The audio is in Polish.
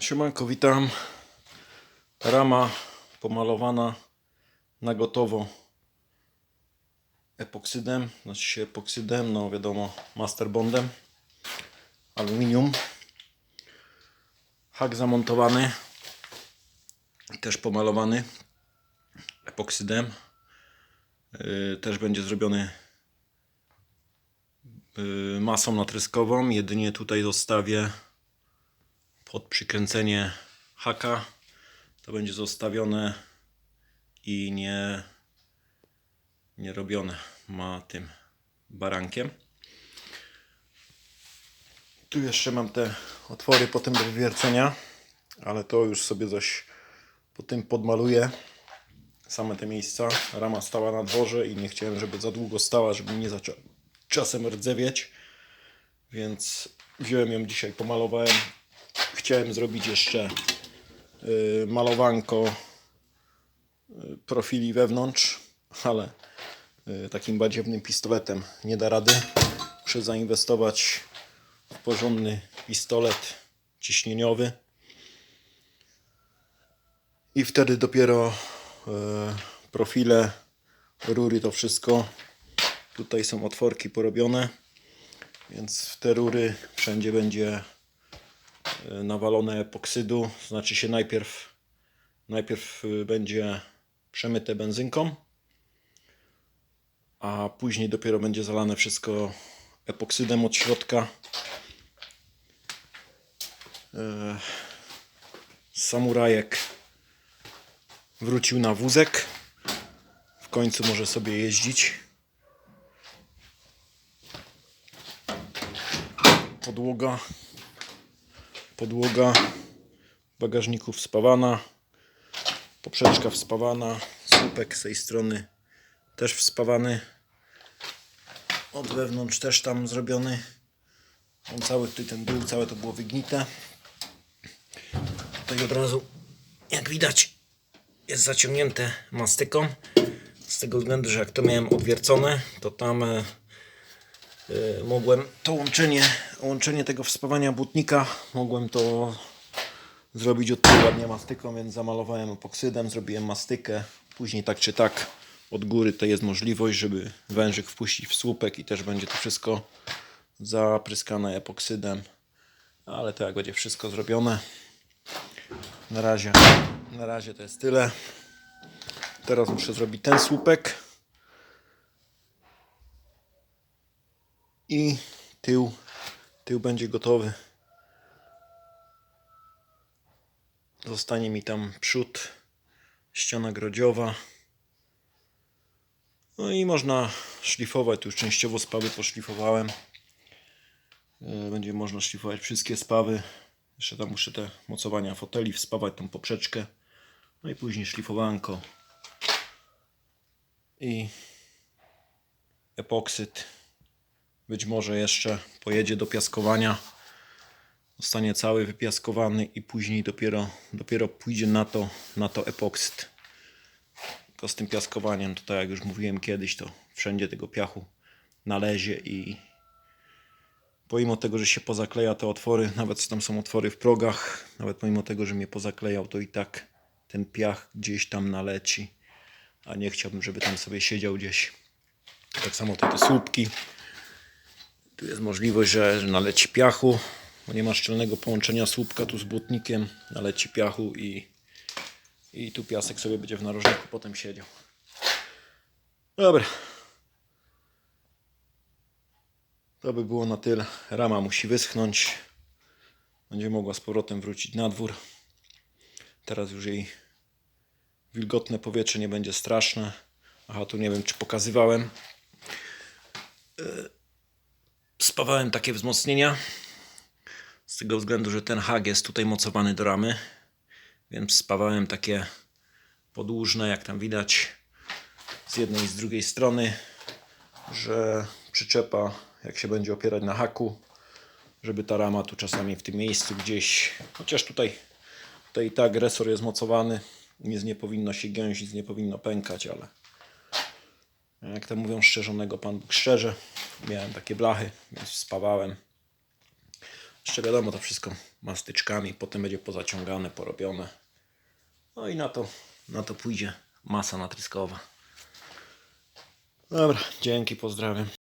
Siemanko, witam. Rama pomalowana na gotowo epoksydem, znaczy się epoksydem, no wiadomo, masterbondem, aluminium. Hak zamontowany, też pomalowany epoksydem. Yy, też będzie zrobiony yy, masą natryskową, jedynie tutaj zostawię pod przykręcenie haka to będzie zostawione i nie, nie robione ma tym barankiem. Tu jeszcze mam te otwory potem do wywiercenia, ale to już sobie coś po tym podmaluję. Same te miejsca. Rama stała na dworze i nie chciałem, żeby za długo stała, żeby nie zaczęła czasem rdzewieć. Więc wziąłem ją dzisiaj, pomalowałem chciałem zrobić jeszcze y, malowanko y, profili wewnątrz, ale y, takim badziewnym pistoletem nie da rady. Muszę zainwestować w porządny pistolet ciśnieniowy i wtedy dopiero profile, rury, to wszystko. Tutaj są otworki porobione, więc w te rury wszędzie będzie nawalone epoksydu. Znaczy się najpierw, najpierw y, będzie przemyte benzynką, a później dopiero będzie zalane wszystko epoksydem od środka. E, Samurajek wrócił na wózek. W końcu może sobie jeździć. Podłoga podłoga bagażniku wspawana, poprzeczka wspawana, słupek z tej strony też wspawany, od wewnątrz też tam zrobiony. On cały tutaj ten dół, całe to było wygnite. Tutaj od razu, jak widać, jest zaciągnięte mastyką. Z tego względu, że jak to miałem odwiercone, to tam e, mogłem to łączenie, łączenie tego wspawania butnika, mogłem to zrobić od tyłu ładnie mastyką, więc zamalowałem epoksydem, zrobiłem mastykę. Później tak czy tak od góry to jest możliwość, żeby wężyk wpuścić w słupek i też będzie to wszystko zapryskane epoksydem. Ale to jak będzie wszystko zrobione. Na razie, na razie to jest tyle. Teraz muszę zrobić ten słupek. I tył, tył będzie gotowy. Zostanie mi tam przód, ściana grodziowa. No i można szlifować, tu już częściowo spawy poszlifowałem. E, Będzie można szlifować wszystkie spawy. Jeszcze tam muszę te mocowania foteli wspawać, tą poprzeczkę. No i później szlifowanko. I epoksyd. Być może jeszcze pojedzie do piaskowania. Zostanie cały wypiaskowany i później dopiero, dopiero pójdzie na to, na to epoksyd. Tylko z tym piaskowaniem, to tak jak już mówiłem kiedyś, to wszędzie tego piachu nalezie i pomimo tego, że się pozakleja te otwory, nawet tam są otwory w progach, nawet pomimo tego, że mnie pozaklejał, to i tak ten piach gdzieś tam naleci, a nie chciałbym, żeby tam sobie siedział gdzieś. Tak samo te, te słupki. Tu jest możliwość, że naleci piachu, bo nie ma szczelnego połączenia słupka tu z błotnikiem, naleci piachu i, i tu piasek sobie będzie w narożniku potem siedział. Dobra. To by było na tyle. Rama musi wyschnąć. Będzie mogła z powrotem wrócić na dwór. Teraz już jej wilgotne powietrze nie będzie straszne. Aha, tu nie wiem czy pokazywałem. Spawałem takie wzmocnienia. Z tego względu, że ten hak jest tutaj mocowany do ramy. Więc spawałem takie podłużne, jak tam widać, z jednej i z drugiej strony, że przyczepa, jak się będzie opierać na haku, żeby ta rama tu czasami w tym miejscu gdzieś, chociaż tutaj, tutaj i tak resor jest mocowany, nic nie powinno się nic nie powinno pękać, ale jak to mówią, szczerzonego Pan Bóg szczerze. Miałem takie blachy, więc spawałem. Jeszcze wiadomo, to wszystko mastyczkami, potem będzie pozaciągane, porobione. No i na to, na to pójdzie masa natryskowa. Dobra, dzięki, pozdrawiam.